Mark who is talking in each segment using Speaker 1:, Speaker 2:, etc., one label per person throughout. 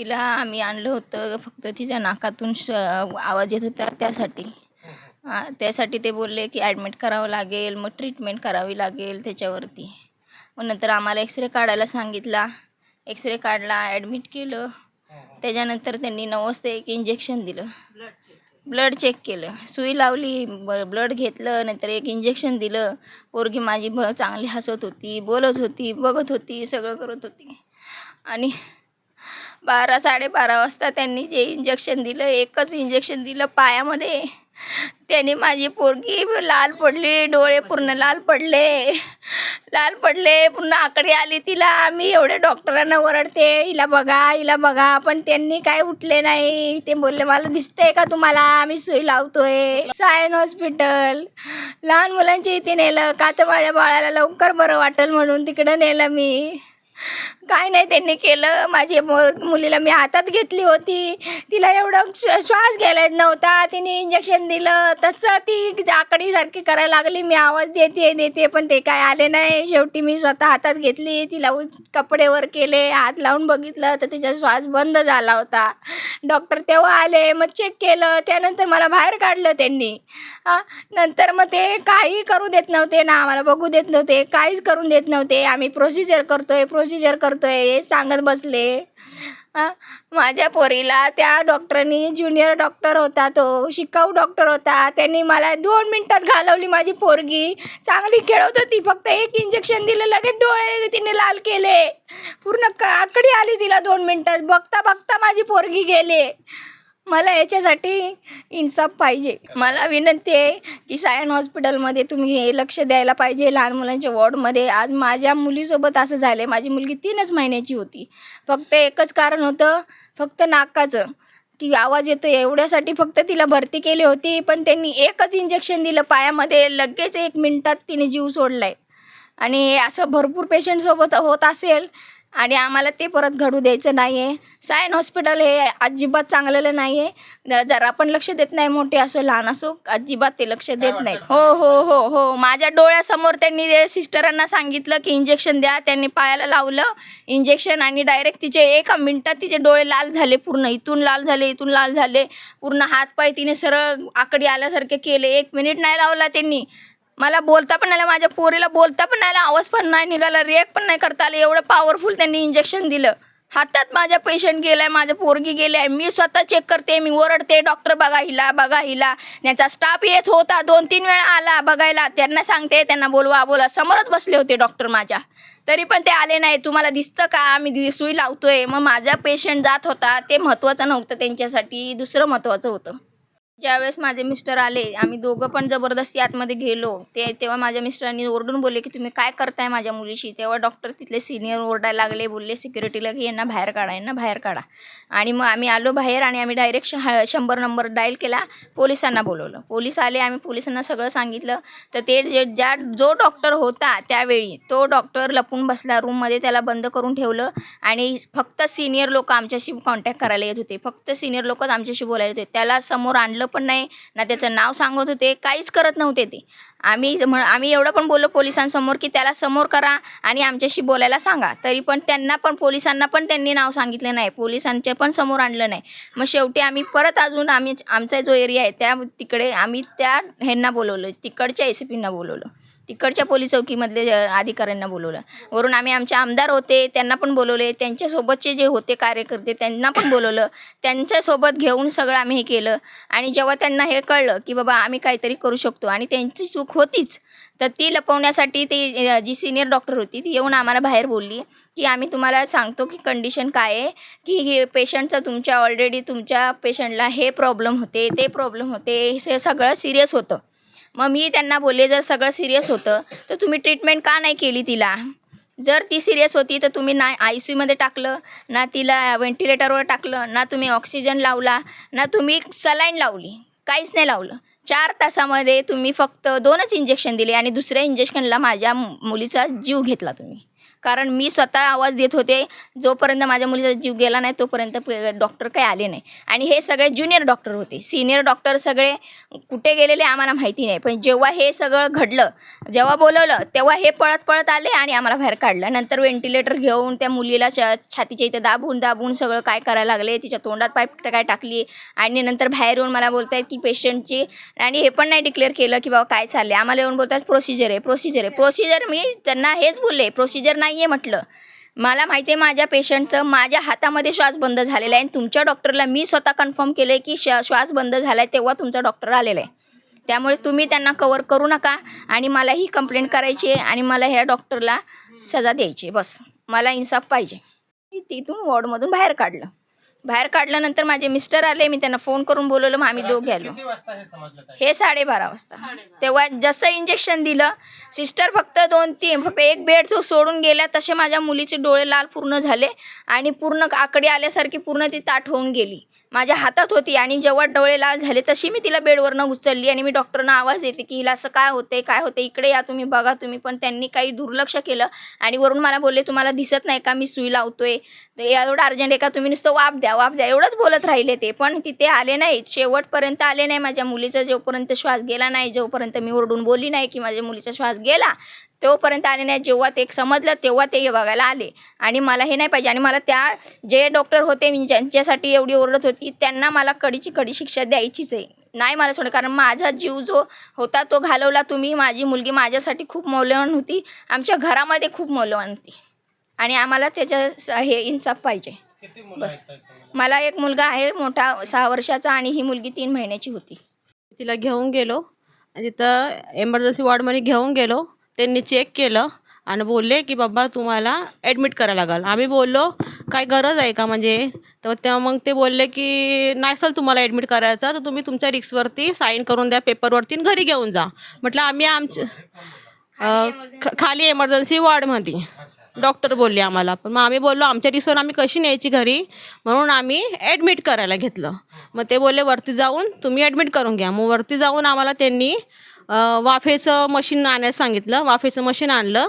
Speaker 1: तिला आम्ही आणलं होतं. फक्त तिच्या नाकातून श आवाज येत होता त्यासाठी. त्यासाठी ते बोलले की ॲडमिट करावं लागेल मग ट्रीटमेंट करावी लागेल त्याच्यावरती. मग नंतर आम्हाला एक्सरे काढायला सांगितला. एक्सरे काढला ॲडमिट केलं. त्याच्यानंतर त्यांनी नऊ वाजता एक इंजेक्शन दिलं. ब्लड चेक केलं. सुई लावली ब ब्लड घेतलं नंतर एक इंजेक्शन दिलं. पोरगी माझी ब चांगली हसत होती बोलत होती बघत होती सगळं करत होती. आणि बारा साडेबारा वाजता त्यांनी जे इंजेक्शन दिलं एकच इंजेक्शन दिलं पायामध्ये. त्याने माझी पोरगी लाल पडली डोळे पूर्ण लाल पडले. लाल पडले पूर्ण आकडे आली तिला. आम्ही एवढे डॉक्टरांना ओरडते हिला बघा हिला बघा. पण त्यांनी काय उठले नाही. ते बोलले मला दिसतंय का तुम्हाला? आम्ही सुई लावतोय. सायन हॉस्पिटल. लहान मुलांच्या इथे नेलं. का तर माझ्या बाळाला लवकर बरं वाटेल म्हणून तिकडं नेलं मी. काय नाही त्यांनी केलं. माझ्या मुलीला मी हातात घेतली होती. तिला एवढं श्वास घ्यायला येत नव्हता. तिने इंजेक्शन दिलं. तसं ती आकडीसारखी करायला लागली. मी आवाज देते देते पण ते काय आले नाही. शेवटी मी स्वतः हातात घेतली. तिला कपडेवर केले. हात लावून बघितलं तर तिचा श्वास बंद झाला होता. डॉक्टर तेव्हा आले. मग चेक केलं. त्यानंतर मला बाहेर काढलं त्यांनी. नंतर मग ते काही करू देत नव्हते ना. आम्हाला बघू देत नव्हते. काहीच करून देत नव्हते. आम्ही प्रोसिजर करतोय प्रोसिजर करतो करतोय हे सांगत बसले. माझ्या पोरीला त्या डॉक्टरनी ज्युनियर डॉक्टर होता तो शिकाऊ डॉक्टर होता. त्यांनी मला दोन मिनटात घालवली माझी पोरगी. चांगली खेळत होती फक्त एक इंजेक्शन दिलं लगेच डोळे तिने लाल केले. पूर्ण काकडी आकडी आली तिला दोन मिनटात. बघता बघता माझी पोरगी गेले. मला याच्यासाठी इन्साफ पाहिजे. मला विनंती आहे की सायन हॉस्पिटलमध्ये तुम्ही हे लक्ष द्यायला पाहिजे. लहान मुलांच्या वॉर्डमध्ये आज माझ्या मुलीसोबत असं झालं आहे माझी मुलगी तीनच महिन्याची होती. फक्त एकच कारण होतं फक्त नाकाचं. की आवाज येतो एवढ्यासाठी फक्त तिला भरती केली होती पण त्यांनी एकच इंजेक्शन दिलं. पायामध्ये लगेच एक मिनटात तिने जीव सोडला आहे आणि असं भरपूर पेशंटसोबत होत असेल आणि आम्हाला ते परत घडू द्यायचं नाही आहे सायन हॉस्पिटल हे अजिबात चांगलेलं नाही आहे जर आपण लक्ष देत नाही मोठे असो लहान असो अजिबात ते लक्ष देत नाही. हो हो हो हो. माझ्या डोळ्यासमोर त्यांनी सिस्टरांना सांगितलं की इंजेक्शन द्या त्यांनी पायाला लावलं. इंजेक्शन आणि डायरेक्ट तिचे एका मिनटात तिचे डोळे लाल झाले पूर्ण. इथून लाल झाले इथून लाल झाले. पूर्ण हातपाय तिने सरळ आकडी आल्यासारखे केले. एक मिनिट नाही लावला त्यांनी. मला बोलता पण नाही आलं, माझ्या पोरीला बोलता पण नाही आवाज पण नाही निघाला रिॲक्ट पण नाही करता आलं एवढं पॉवरफुल त्यांनी इंजेक्शन दिलं. हातात माझ्या पेशंट गेलाय माझ्या पोरगी गेली आहे मी स्वतः चेक करते मी ओरडते डॉक्टर बघा हिला बघा हिला. त्यांचा स्टाफ येत होता दोन तीन वेळा आला बघायला. त्यांना सांगते त्यांना बोलवा बोला समोरच बसले होते डॉक्टर माझ्या. तरी पण ते आले नाही. तुम्हाला दिसतं का? आम्ही दि- सुई लावतोय. मग माझा पेशंट जात होता. ते महत्त्वाचं नव्हतं त्यांच्यासाठी. दुसरं महत्त्वाचं होतं. ज्यावेळेस माझे मिस्टर आले आम्ही दोघं पण जबरदस्ती आतमध्ये गेलो. ते तेव्हा माझ्या मिस्टरांनी ओरडून बोलले की तुम्ही काय करताय माझ्या मुलीशी? तेव्हा डॉक्टर तिथले सिनियर ओरडायला लागले बोलले सिक्युरिटीला की यांना बाहेर काढा यांना बाहेर काढा. आणि मग आम्ही आलो बाहेर आणि आम्ही डायरेक्ट श शंभर नंबर डायल केला पोलिसांना बोलवलं. पोलीस आले आम्ही पोलिसांना सगळं सांगितलं. तर ते जे ज्या जो डॉक्टर होता त्यावेळी तो डॉक्टर लपून बसला रूममध्ये त्याला बंद करून ठेवलं आणि फक्त सिनियर लोक आमच्याशी कॉन्टॅक्ट करायला येत होते. फक्त सिनियर लोकच आमच्याशी बोलायला येत होते. त्याला समोर आणलं पण नाही. ना त्याचं नाव सांगत होते काहीच करत नव्हते ते. आम्ही म्हण आम्ही एवढं पण बोललो पोलिसांसमोर की त्याला समोर करा आणि आमच्याशी बोलायला सांगा. तरी पण त्यांना पण पोलिसांना पण त्यांनी नाव सांगितलं नाही. पोलिसांचे पण समोर आणलं नाही. मग शेवटी आम्ही परत अजून आम्ही आमचा जो एरिया आहे त्या तिकडे आम्ही त्या ह्यांना बोलवलं तिकडच्या ए सी पींना बोलवलं. तिकडच्या पोलीस चौकीमधले अधिकाऱ्यांना बोलवलं. वरून आम्ही आमचे आमदार होते त्यांना पण बोलवले. त्यांच्यासोबतचे जे होते कार्यकर्ते त्यांना पण बोलवलं. त्यांच्यासोबत घेऊन सगळं आम्ही हे केलं. आणि जेव्हा त्यांना हे कळलं की बाबा आम्ही काहीतरी करू शकतो आणि त्यांची चूक होतीच तर ती लपवण्यासाठी ती जी सिनियर डॉक्टर होती ती येऊन आम्हाला बाहेर बोलली की आम्ही तुम्हाला सांगतो की कंडिशन काय आहे की हे पेशंटचं तुमच्या ऑलरेडी तुमच्या पेशंटला हे प्रॉब्लेम होते ते प्रॉब्लेम होते हे सगळं सिरियस होतं. मग मी त्यांना बोलले जर सगळं सिरियस होतं तर तुम्ही ट्रीटमेंट का नाही केली तिला? जर ती सिरियस होती तर तुम्ही ना आय सी यूमध्ये टाकलं ना तिला व्हेंटिलेटरवर टाकलं ना तुम्ही ऑक्सिजन लावला ना तुम्ही सलाईन लावली काहीच नाही लावलं. चार तासामध्ये तुम्ही फक्त दोनच इंजेक्शन दिले आणि दुसऱ्या इंजेक्शनला माझ्या मु- मुलीचा जीव घेतला तुम्ही. कारण मी स्वतः आवाज देत होते जोपर्यंत माझ्या मुलीचा जीव गेला नाही तोपर्यंत डॉक्टर काही आले नाही. आणि हे सगळे ज्युनियर डॉक्टर होते. सिनियर डॉक्टर सगळे कुठे गेलेले आम्हाला माहिती नाही. पण जेव्हा हे सगळं घडलं जेव्हा बोलवलं तेव्हा हे पळत पळत आले आणि आम्हाला बाहेर काढलं. नंतर व्हेंटिलेटर घेऊन त्या मुलीला छातीच्या इथे दाबून दाबून सगळं काय करायला लागले तिच्या तोंडात पाईप काय टाकली आणि नंतर बाहेर येऊन मला बोलत आहेत की पेशंटची आणि हे पण नाही डिक्लेअर केलं की बाबा काय चाललं आहे आम्हाला येऊन बोलतात प्रोसिजर आहे प्रोसिजर आहे. प्रोसिजर मी त्यांना हेच बोलले प्रोसिजर नाही नाही आहे म्हटलं. मला माहिती आहे माझ्या पेशंटचं माझ्या हातामध्ये श्वास बंद झालेला आहे आणि तुमच्या डॉक्टरला मी स्वतः कन्फर्म केलं आहे की श श्वास बंद झाला आहे तेव्हा तुमचा डॉक्टर आलेला आहे. त्यामुळे तुम्ही त्यांना कवर करू नका आणि मला ही कंप्लेंट करायची आहे आणि मला ह्या डॉक्टरला सजा द्यायची आहे. बस मला इन्साफ पाहिजे. तिथून वॉर्डमधून बाहेर काढलं. बाहेर काढल्यानंतर माझे मिस्टर आले मी त्यांना फोन करून बोलवलं मग आम्ही दोघे आलो
Speaker 2: किती वाजता हे समजलं ताई?
Speaker 1: हे साडेबारा वाजता. तेव्हा जसं इंजेक्शन दिलं सिस्टर फक्त दोन तीन फक्त एक बेड जो सोडून गेल्या तसे माझ्या मुलीचे डोळे लाल पूर्ण झाले आणि पूर्ण आकडी आल्यासारखी पूर्ण ती ताठ होऊन गेली. माझ्या हातात होती आणि जेव्हा डोळे लाल झाले तशी मी तिला बेडवरनं उचलली आणि मी डॉक्टरना आवाज देते की हिला असं काय होते काय होते इकडे या तुम्ही बघा तुम्ही. पण त्यांनी काही दुर्लक्ष केलं आणि वरून मला बोलले तुम्हाला दिसत नाही का मी सुई लावतोय? एवढं अर्जंट आहे का? तुम्ही नुसतं वाप द्या वाप द्या. एवढंच बोलत राहिले ते. पण तिथे आले नाहीत. शेवटपर्यंत आले नाही. माझ्या मुलीचा जोपर्यंत श्वास गेला नाही जोपर्यंत मी ओरडून बोलली नाही की माझ्या मुलीचा श्वास गेला तोपर्यंत आले नाही. जेव्हा ते समजलं तेव्हा ते बघायला आले. आणि मला हे नाही पाहिजे. आणि मला त्या जे डॉक्टर होते मी ज्यांच्यासाठी एवढी ओरडत होती त्यांना मला कडीची कडी शिक्षा द्यायचीच आहे. नाही मला सोडं कारण माझा जीव जो होता तो घालवला तुम्ही. माझी मुलगी माझ्यासाठी खूप मौल्यवान होती. आमच्या घरामध्ये खूप मौल्यवान होती. आणि आम्हाला त्याच्या स- हे इन्साफ पाहिजे. बस. मला एक मुलगा आहे मोठा सहा वर्षाचा आणि ही मुलगी तीन महिन्याची होती.
Speaker 3: तिला घेऊन गेलो. तिथं एमर्जन्सी वॉर्डमध्ये घेऊन गेलो. त्यांनी चेक केलं आणि बोलले की बाबा तुम्हाला ॲडमिट करायला लागेल. आम्ही बोललो काय गरज आहे का? म्हणजे तर तेव्हा मग ते बोलले की नाही सर तुम्हाला ॲडमिट करायचं तर तुम्ही तुमच्या रिक्सवरती साईन करून द्या पेपरवरती घरी घेऊन जा. म्हटलं आम्ही आमच्या खाली एमर्जन्सी वॉर्डमध्ये डॉक्टर बोलले आम्हाला. पण मग आम्ही बोललो आमच्या रिक्सवर आम्ही कशी न्यायची घरी? म्हणून आम्ही ॲडमिट करायला घेतलं. मग ते बोलले वरती जाऊन तुम्ही ॲडमिट करून घ्या. मग वरती जाऊन आम्हाला त्यांनी वाफेचं मशीन आणायला सांगितलं. वाफेचं मशीन आणलं.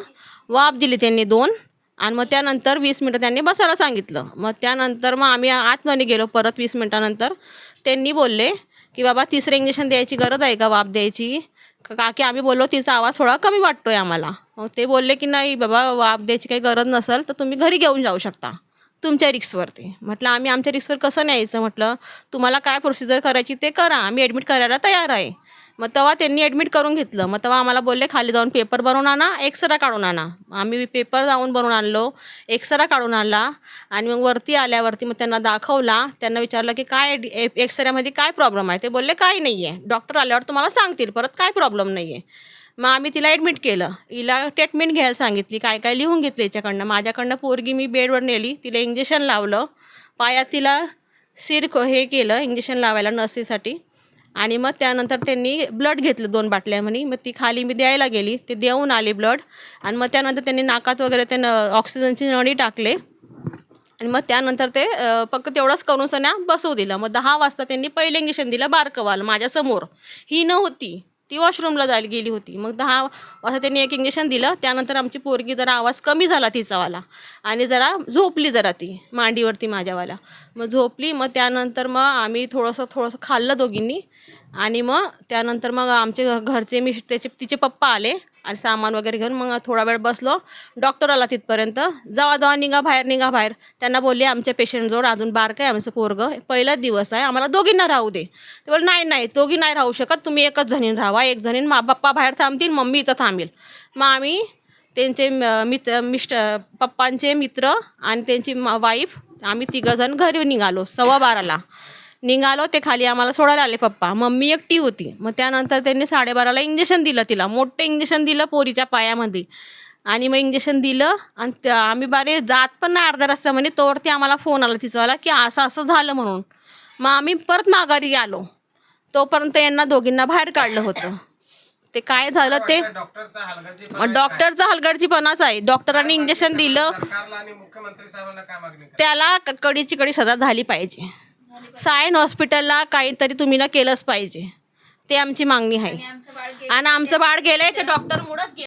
Speaker 3: वाफ दिली त्यांनी दोन. आणि मग त्यानंतर वीस मिनटं त्यांनी बसायला सांगितलं. मग त्यानंतर मग आम्ही आतमध्ये गेलो परत वीस मिनटानंतर. त्यांनी बोलले की बाबा तिसरं इंजेक्शन द्यायची गरज आहे का वाफ द्यायची? का की आम्ही बोललो तिचा आवाज थोडा कमी वाटतो आहे आम्हाला. मग ते बोलले की नाही बाबा वाफ द्यायची काही गरज नसेल तर तुम्ही घरी घेऊन जाऊ शकता तुमच्या रिक्सवरती. म्हटलं आम्ही आमच्या रिक्सवर कसं न्यायचं? म्हटलं तुम्हाला काय प्रोसिजर करायची ते करा. आम्ही ॲडमिट करायला तयार आहे. मग तेव्हा त्यांनी ॲडमिट करून घेतलं. मग तेव्हा आम्हाला बोलले खाली जाऊन पेपर बनवून आणा एक्सरा काढून आणा. आम्ही पेपर जाऊन बनवून आणलो एक्सरा काढून आणला. आणि मग वरती आल्यावरती मग त्यांना दाखवला. त्यांना विचारलं की काय एक्सऱ्यामध्ये काय प्रॉब्लेम आहे? ते बोलले काही नाही आहे डॉक्टर आल्यावर तुम्हाला सांगतील. परत काय प्रॉब्लेम नाही आहे मग आम्ही तिला ॲडमिट केलं. हिला ट्रीटमेंट घ्यायला सांगितली. काय काय लिहून घेतलं याच्याकडनं माझ्याकडनं पोरगी मी बेडवर नेली. तिला इंजेक्शन लावलं. पायात तिला सिर हे केलं. इंजेक्शन लावायला नर्सीसाठी आणि मग त्यानंतर त्यांनी ब्लड घेतलं दोन बाटल्या म्हणे. मग ती खाली मी द्यायला गेली. ते देऊन आले ब्लड आणि मग त्यानंतर त्यांनी नाकात वगैरे ते ऑक्सिजनची नळी टाकले. आणि मग त्यानंतर ते फक्त तेवढंच करून सण्या बसवू दिलं. मग दहा वाजता त्यांनी पहिलं इंजेक्शन दिलं बारकवाल माझ्यासमोर. ही न होती. ती वॉशरूमला जायला गेली होती. मग दहा वाजता त्यांनी एक इंजेक्शन दिलं. त्यानंतर आमची पोरगी जरा आवाज कमी झाला तिचावाला. आणि जरा झोपली जरा ती मांडीवरती माझ्यावाला. मग झोपली मग त्यानंतर मग आम्ही थोडंसं थोडंसं खाल्लं दोघींनी. आणि मग त्यानंतर मग आमचे घरचे मी त्याचे तिचे पप्पा आले. आणि सामान वगैरे घेऊन मग थोडा वेळ बसलो. डॉक्टर आला तिथपर्यंत. जावा जावा निघा बाहेर निघा बाहेर. त्यांना बोलले आमच्या पेशंटजवळ अजून बारकं आहे आमचं पोरगं. पहिलाच दिवस आहे. आम्हाला दोघींना राहू दे. ते बोल नाही नाही दोघी नाही राहू शकत. तुम्ही एकच जणीन राहावा. एक जणीन मा पप्पा बाहेर थांबतील मम्मी इथं थांबेल. मग आम्ही त्यांचे मित्र मिस्ट पप्पांचे मित्र आणि त्यांची वाईफ आम्ही तिघंजण घरी निघालो सव्वा बाराला. निघालो ते खाली आम्हाला सोडायला आले पप्पा. मम्मी एकटी होती. मग त्यानंतर त्यांनी साडेबाराला इंजेक्शन दिलं तिला. मोठं इंजेक्शन दिलं पोरीच्या पायामध्ये. आणि मग इंजेक्शन दिलं आणि त्या- आम्ही बारे जात पण नाही अर्ध्या रस्त्यामध्ये तोवरती आम्हाला फोन आला तिचावाला की असं असं झालं म्हणून. मग आम्ही परत माघारी आलो. तोपर्यंत यांना दोघींना बाहेर काढलं होतं. ते काय झालं ते?
Speaker 2: डॉक्टरचा
Speaker 3: हलगर्जीपणाच आहे. डॉक्टरांनी इंजेक्शन दिलं? त्याला कडीची कडी सजा झाली पाहिजे. सायन हॉस्पिटलला काहीतरी तुम्ही ना केलंच पाहिजे. ते आमची मागणी आहे. आणि आमचं बाळ गेलंय ते डॉक्टर मुळंच गेलं